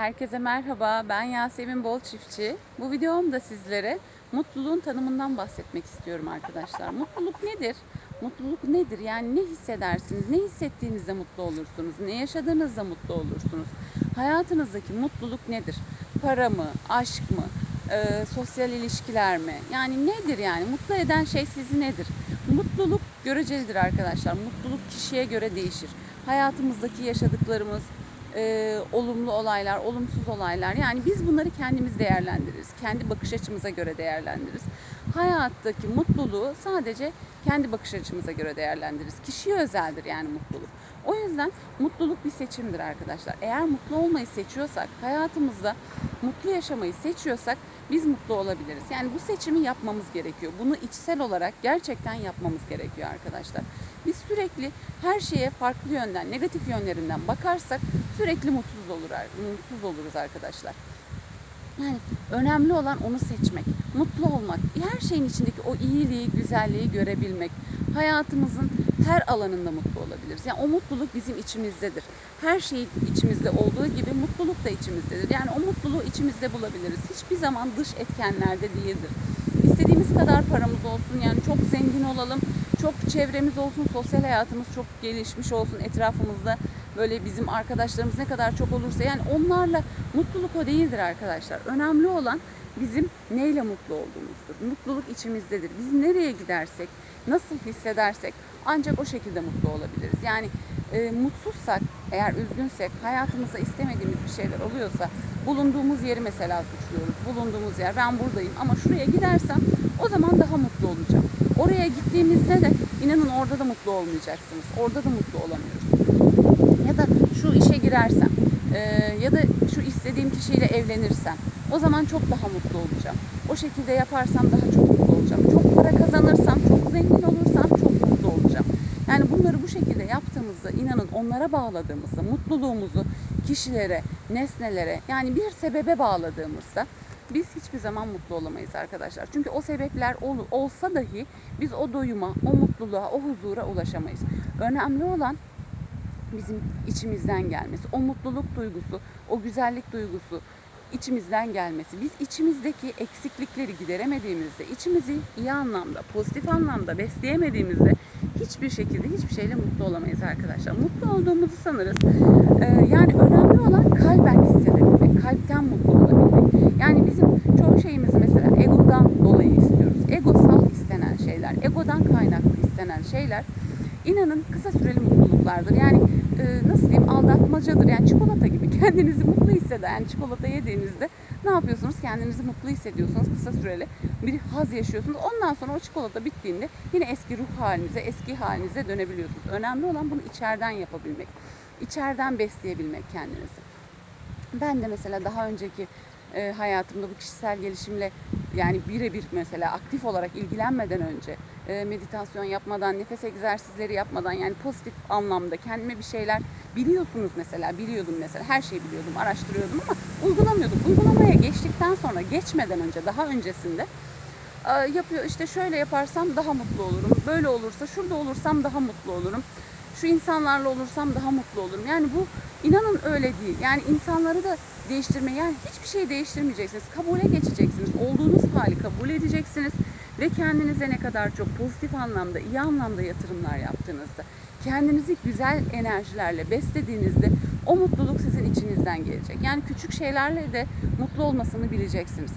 Herkese merhaba, ben Yasemin Bol Çiftçi. Bu videomda sizlere mutluluğun tanımından bahsetmek istiyorum arkadaşlar. Mutluluk nedir? Mutluluk nedir? Yani ne hissedersiniz? Ne hissettiğinizde mutlu olursunuz? Ne yaşadığınızda mutlu olursunuz? Hayatınızdaki mutluluk nedir? Para mı? Aşk mı? Ee, sosyal ilişkiler mi? Yani nedir yani? Mutlu eden şey sizi nedir? Mutluluk görecelidir arkadaşlar. Mutluluk kişiye göre değişir. Hayatımızdaki yaşadıklarımız, e, olumlu olaylar, olumsuz olaylar. Yani biz bunları kendimiz değerlendiririz. Kendi bakış açımıza göre değerlendiririz. Hayattaki mutluluğu sadece kendi bakış açımıza göre değerlendiririz. Kişiye özeldir yani mutluluk. O yüzden mutluluk bir seçimdir arkadaşlar. Eğer mutlu olmayı seçiyorsak, hayatımızda mutlu yaşamayı seçiyorsak biz mutlu olabiliriz. Yani bu seçimi yapmamız gerekiyor. Bunu içsel olarak gerçekten yapmamız gerekiyor arkadaşlar. Biz sürekli her şeye farklı yönden, negatif yönlerinden bakarsak sürekli mutsuz olur, mutsuz oluruz arkadaşlar. Yani önemli olan onu seçmek, mutlu olmak, her şeyin içindeki o iyiliği, güzelliği görebilmek. Hayatımızın her alanında mutlu olabiliriz. Yani o mutluluk bizim içimizdedir. Her şey içimizde olduğu gibi mutluluk da içimizdedir. Yani o mutluluğu içimizde bulabiliriz. Hiçbir zaman dış etkenlerde değildir. İstediğimiz kadar paramız olsun, yani çok zengin olalım, çok çevremiz olsun, sosyal hayatımız çok gelişmiş olsun etrafımızda. Böyle bizim arkadaşlarımız ne kadar çok olursa yani onlarla mutluluk o değildir arkadaşlar. Önemli olan bizim neyle mutlu olduğumuzdur. Mutluluk içimizdedir. Biz nereye gidersek, nasıl hissedersek ancak o şekilde mutlu olabiliriz. Yani e, mutsuzsak, eğer üzgünsek, hayatımızda istemediğimiz bir şeyler oluyorsa bulunduğumuz yeri mesela suçluyoruz. Bulunduğumuz yer ben buradayım ama şuraya gidersem o zaman daha mutlu olacağım. Oraya gittiğimizde de inanın orada da mutlu olmayacaksınız. Orada da mutlu olamıyoruz. Ya da şu işe girersem e, ya da şu istediğim kişiyle evlenirsem o zaman çok daha mutlu olacağım. O şekilde yaparsam daha çok mutlu olacağım. Çok para kazanırsam, çok zengin olursam çok mutlu olacağım. Yani bunları bu şekilde yaptığımızda inanın onlara bağladığımızda mutluluğumuzu kişilere, nesnelere yani bir sebebe bağladığımızda biz hiçbir zaman mutlu olamayız arkadaşlar. Çünkü o sebepler ol- olsa dahi biz o doyuma, o mutluluğa, o huzura ulaşamayız. Önemli olan bizim içimizden gelmesi, o mutluluk duygusu, o güzellik duygusu içimizden gelmesi. Biz içimizdeki eksiklikleri gideremediğimizde, içimizi iyi anlamda, pozitif anlamda besleyemediğimizde hiçbir şekilde hiçbir şeyle mutlu olamayız arkadaşlar. Mutlu olduğumuzu sanırız. Ee, yani önemli olan kalben hissedebilmek, kalpten mutlu olabilmek. Yani bizim çoğu şeyimizi mesela egodan dolayı istiyoruz. Egosal istenen şeyler, egodan kaynaklı istenen şeyler inanın kısa süreli mutluluklardır. Yani nasıl diyeyim aldatmacadır. Yani çikolata gibi kendinizi mutlu hisseden yani çikolata yediğinizde ne yapıyorsunuz? Kendinizi mutlu hissediyorsunuz kısa süreli. Bir haz yaşıyorsunuz. Ondan sonra o çikolata bittiğinde yine eski ruh halinize, eski halinize dönebiliyorsunuz. Önemli olan bunu içeriden yapabilmek. İçeriden besleyebilmek kendinizi. Ben de mesela daha önceki e, hayatımda bu kişisel gelişimle yani birebir mesela aktif olarak ilgilenmeden önce e, meditasyon yapmadan, nefes egzersizleri yapmadan yani pozitif anlamda kendime bir şeyler biliyorsunuz mesela biliyordum mesela her şeyi biliyordum araştırıyordum ama uygulamıyordum. Uygulamaya geçtikten sonra geçmeden önce daha öncesinde e, yapıyor işte şöyle yaparsam daha mutlu olurum. Böyle olursa şurada olursam daha mutlu olurum. Şu insanlarla olursam daha mutlu olurum. Yani bu inanın öyle değil. Yani insanları da değiştirme yani hiçbir şey değiştirmeyeceksiniz. Kabule geçeceksiniz. Olduğunuz hali kabul edeceksiniz ve kendinize ne kadar çok pozitif anlamda, iyi anlamda yatırımlar yaptığınızda, kendinizi güzel enerjilerle beslediğinizde o mutluluk sizin içinizden gelecek. Yani küçük şeylerle de mutlu olmasını bileceksiniz.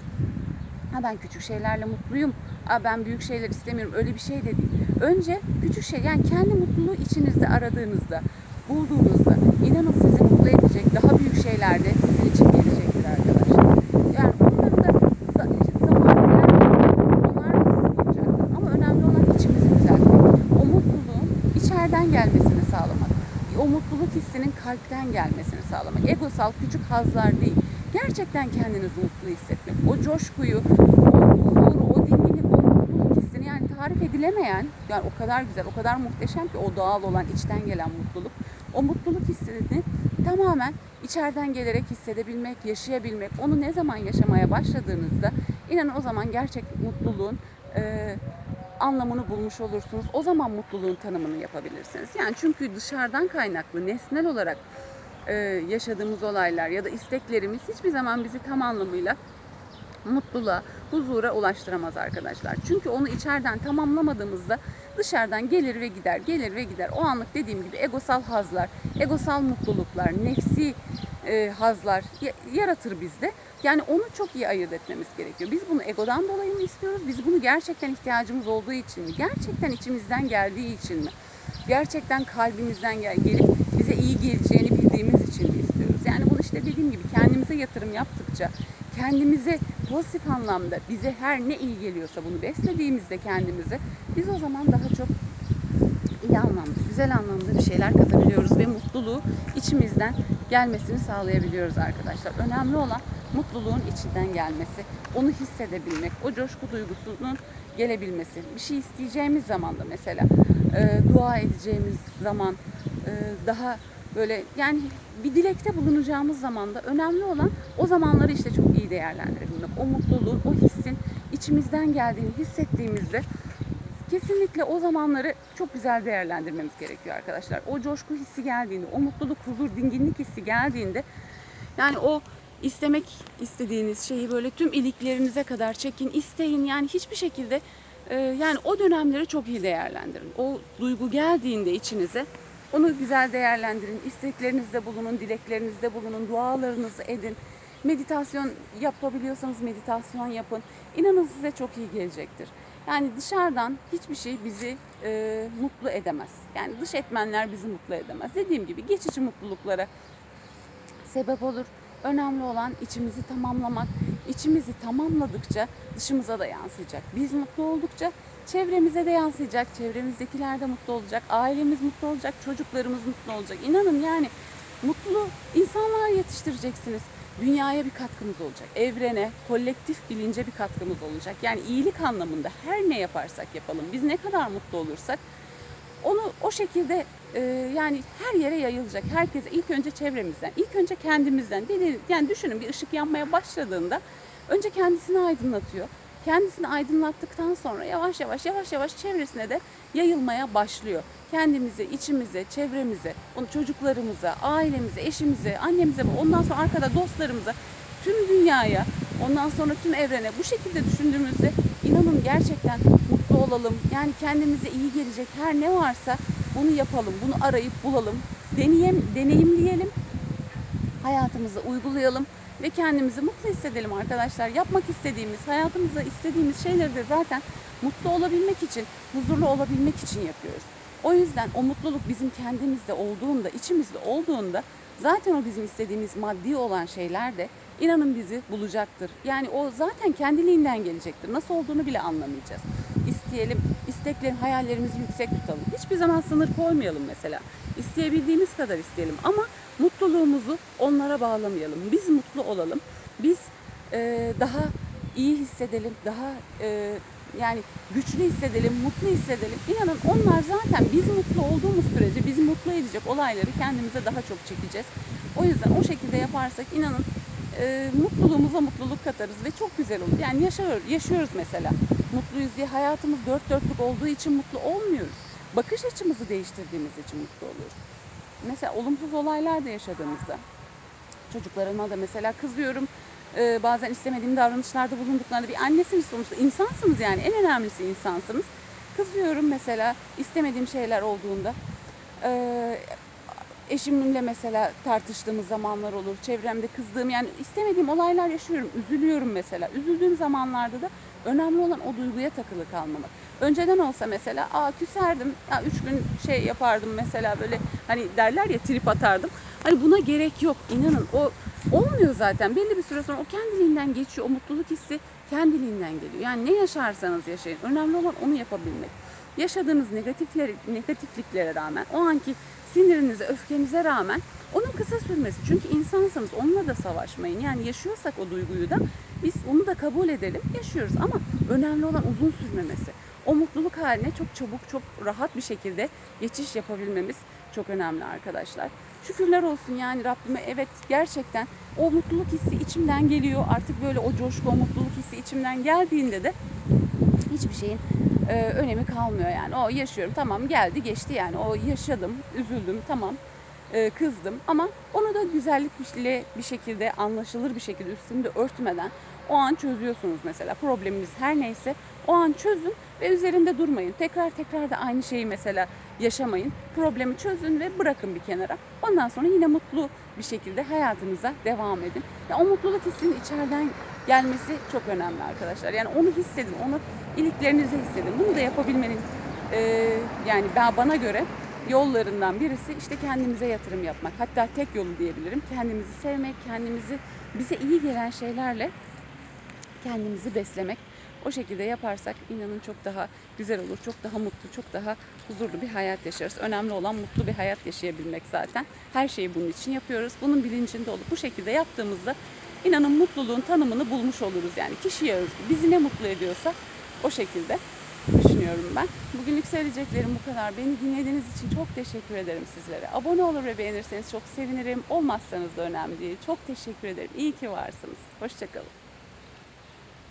Ha ben küçük şeylerle mutluyum. Aa ben büyük şeyler istemiyorum. Öyle bir şey de değil. Önce küçük şey yani kendi mutluluğu içinizde aradığınızda, bulduğunuzda inanın sizi mutlu edecek daha büyük şeyler de sizin için gelecektir arkadaşlar. Yani bunları da za- zamanla onlar da sizi bulacaktır. Ama önemli olan içimizi düzeltmek. O mutluluğun içeriden gelmesini sağlamak. O mutluluk hissinin kalpten gelmesini sağlamak. Egosal küçük hazlar değil. Gerçekten kendinizi mutlu hissetmek. O coşkuyu, o huzuru, o dinginlik, o mutluluk hissini yani tarif edilemeyen, yani o kadar güzel, o kadar muhteşem ki o doğal olan, içten gelen mutluluk. O mutluluk hissini tamamen içeriden gelerek hissedebilmek, yaşayabilmek. Onu ne zaman yaşamaya başladığınızda inanın o zaman gerçek mutluluğun e, anlamını bulmuş olursunuz. O zaman mutluluğun tanımını yapabilirsiniz. Yani çünkü dışarıdan kaynaklı, nesnel olarak e, yaşadığımız olaylar ya da isteklerimiz hiçbir zaman bizi tam anlamıyla mutluluğa, huzura ulaştıramaz arkadaşlar. Çünkü onu içeriden tamamlamadığımızda dışarıdan gelir ve gider, gelir ve gider. O anlık dediğim gibi egosal hazlar, egosal mutluluklar, nefsi e, hazlar ya- yaratır bizde. Yani onu çok iyi ayırt etmemiz gerekiyor. Biz bunu egodan dolayı mı istiyoruz? Biz bunu gerçekten ihtiyacımız olduğu için mi? Gerçekten içimizden geldiği için mi? Gerçekten kalbimizden gel gelip bize iyi geleceğini bildiğimiz için mi istiyoruz? Yani bunu işte dediğim gibi kendimize yatırım yaptıkça, kendimize pozitif anlamda bize her ne iyi geliyorsa bunu beslediğimizde kendimize biz o zaman daha çok iyi anlamda, güzel anlamda bir şeyler katabiliyoruz ve mutluluğu içimizden gelmesini sağlayabiliyoruz arkadaşlar. Önemli olan mutluluğun içinden gelmesi, onu hissedebilmek, o coşku duygusunun gelebilmesi. Bir şey isteyeceğimiz zaman da mesela e, dua edeceğimiz zaman e, daha böyle yani bir dilekte bulunacağımız zaman da önemli olan o zamanları işte çok iyi değerlendirebilmek. O mutluluğun, o hissin içimizden geldiğini hissettiğimizde kesinlikle o zamanları çok güzel değerlendirmemiz gerekiyor arkadaşlar. O coşku hissi geldiğinde, o mutluluk, huzur, dinginlik hissi geldiğinde yani o istemek istediğiniz şeyi böyle tüm iliklerinize kadar çekin, isteyin. Yani hiçbir şekilde e, yani o dönemleri çok iyi değerlendirin. O duygu geldiğinde içinize onu güzel değerlendirin. İsteklerinizde bulunun, dileklerinizde bulunun, dualarınızı edin. Meditasyon yapabiliyorsanız meditasyon yapın. İnanın size çok iyi gelecektir. Yani dışarıdan hiçbir şey bizi e, mutlu edemez. Yani dış etmenler bizi mutlu edemez. Dediğim gibi geçici mutluluklara sebep olur. Önemli olan içimizi tamamlamak. İçimizi tamamladıkça dışımıza da yansıyacak. Biz mutlu oldukça çevremize de yansıyacak. Çevremizdekiler de mutlu olacak. Ailemiz mutlu olacak. Çocuklarımız mutlu olacak. İnanın yani mutlu insanlar yetiştireceksiniz. Dünyaya bir katkımız olacak. Evrene, kolektif bilince bir katkımız olacak. Yani iyilik anlamında her ne yaparsak yapalım, biz ne kadar mutlu olursak onu o şekilde e, yani her yere yayılacak. Herkese ilk önce çevremizden, ilk önce kendimizden. Yani düşünün bir ışık yanmaya başladığında önce kendisini aydınlatıyor. Kendisini aydınlattıktan sonra yavaş yavaş yavaş yavaş çevresine de yayılmaya başlıyor. Kendimize, içimize, çevremize, çocuklarımıza, ailemize, eşimize, annemize, ondan sonra arkada dostlarımıza, tüm dünyaya, ondan sonra tüm evrene bu şekilde düşündüğümüzde inanın gerçekten mutlu olalım. Yani kendimize iyi gelecek her ne varsa bunu yapalım, bunu arayıp bulalım, deneyim, deneyimleyelim, hayatımıza uygulayalım ve kendimizi mutlu hissedelim arkadaşlar. Yapmak istediğimiz, hayatımızda istediğimiz şeyleri de zaten mutlu olabilmek için, huzurlu olabilmek için yapıyoruz. O yüzden o mutluluk bizim kendimizde olduğunda, içimizde olduğunda zaten o bizim istediğimiz maddi olan şeyler de inanın bizi bulacaktır. Yani o zaten kendiliğinden gelecektir. Nasıl olduğunu bile anlamayacağız. İsteyelim, isteklerin, hayallerimizi yüksek tutalım. Hiçbir zaman sınır koymayalım mesela. İsteyebildiğimiz kadar isteyelim ama mutluluğumuzu onlara bağlamayalım. Biz mutlu olalım. Biz e, daha iyi hissedelim, daha e, yani güçlü hissedelim, mutlu hissedelim. İnanın onlar zaten biz mutlu olduğumuz sürece bizi mutlu edecek olayları kendimize daha çok çekeceğiz. O yüzden o şekilde yaparsak inanın e, mutluluğumuza mutluluk katarız ve çok güzel olur. Yani yaşıyor, yaşıyoruz mesela. Mutluyuz diye hayatımız dört dörtlük olduğu için mutlu olmuyoruz. Bakış açımızı değiştirdiğimiz için mutlu oluyoruz. Mesela olumsuz olaylar da yaşadığımızda çocuklarıma da mesela kızıyorum. Ee, bazen istemediğim davranışlarda bulunduklarında bir annesiniz sonuçta insansınız yani en önemlisi insansınız. Kızıyorum mesela istemediğim şeyler olduğunda. Ee, eşimle mesela tartıştığımız zamanlar olur. Çevremde kızdığım yani istemediğim olaylar yaşıyorum. Üzülüyorum mesela. Üzüldüğüm zamanlarda da önemli olan o duyguya takılı kalmamak. Önceden olsa mesela aa küserdim. Ya üç gün şey yapardım mesela böyle hani derler ya trip atardım. Hani buna gerek yok. İnanın o olmuyor zaten. Belli bir süre sonra o kendiliğinden geçiyor. O mutluluk hissi kendiliğinden geliyor. Yani ne yaşarsanız yaşayın. Önemli olan onu yapabilmek. Yaşadığınız negatifler, negatifliklere rağmen o anki sinirinize, öfkenize rağmen onun kısa sürmesi. Çünkü insansınız. Onunla da savaşmayın. Yani yaşıyorsak o duyguyu da biz onu da kabul edelim. Yaşıyoruz ama önemli olan uzun sürmemesi. O mutluluk haline çok çabuk, çok rahat bir şekilde geçiş yapabilmemiz çok önemli arkadaşlar. Şükürler olsun yani Rabbime evet gerçekten o mutluluk hissi içimden geliyor. Artık böyle o coşku, o mutluluk hissi içimden geldiğinde de hiçbir şeyin e, önemi kalmıyor yani. O yaşıyorum tamam geldi geçti yani o yaşadım, üzüldüm tamam. E, kızdım ama onu da güzellikle bir şekilde anlaşılır bir şekilde üstünde örtmeden o an çözüyorsunuz mesela probleminiz her neyse o an çözün ve üzerinde durmayın. Tekrar tekrar da aynı şeyi mesela yaşamayın. Problemi çözün ve bırakın bir kenara. Ondan sonra yine mutlu bir şekilde hayatınıza devam edin. Ya o mutluluk hissinin içeriden gelmesi çok önemli arkadaşlar. Yani onu hissedin, onu iliklerinizde hissedin. Bunu da yapabilmenin e, yani bana göre yollarından birisi işte kendimize yatırım yapmak. Hatta tek yolu diyebilirim. Kendimizi sevmek, kendimizi bize iyi gelen şeylerle kendimizi beslemek. O şekilde yaparsak inanın çok daha güzel olur, çok daha mutlu, çok daha huzurlu bir hayat yaşarız. Önemli olan mutlu bir hayat yaşayabilmek zaten. Her şeyi bunun için yapıyoruz. Bunun bilincinde olup bu şekilde yaptığımızda inanın mutluluğun tanımını bulmuş oluruz. Yani kişiye özgü. Bizi ne mutlu ediyorsa o şekilde düşünüyorum ben. Bugünlük söyleyeceklerim bu kadar. Beni dinlediğiniz için çok teşekkür ederim sizlere. Abone olur ve beğenirseniz çok sevinirim. Olmazsanız da önemli değil. Çok teşekkür ederim. İyi ki varsınız. Hoşçakalın.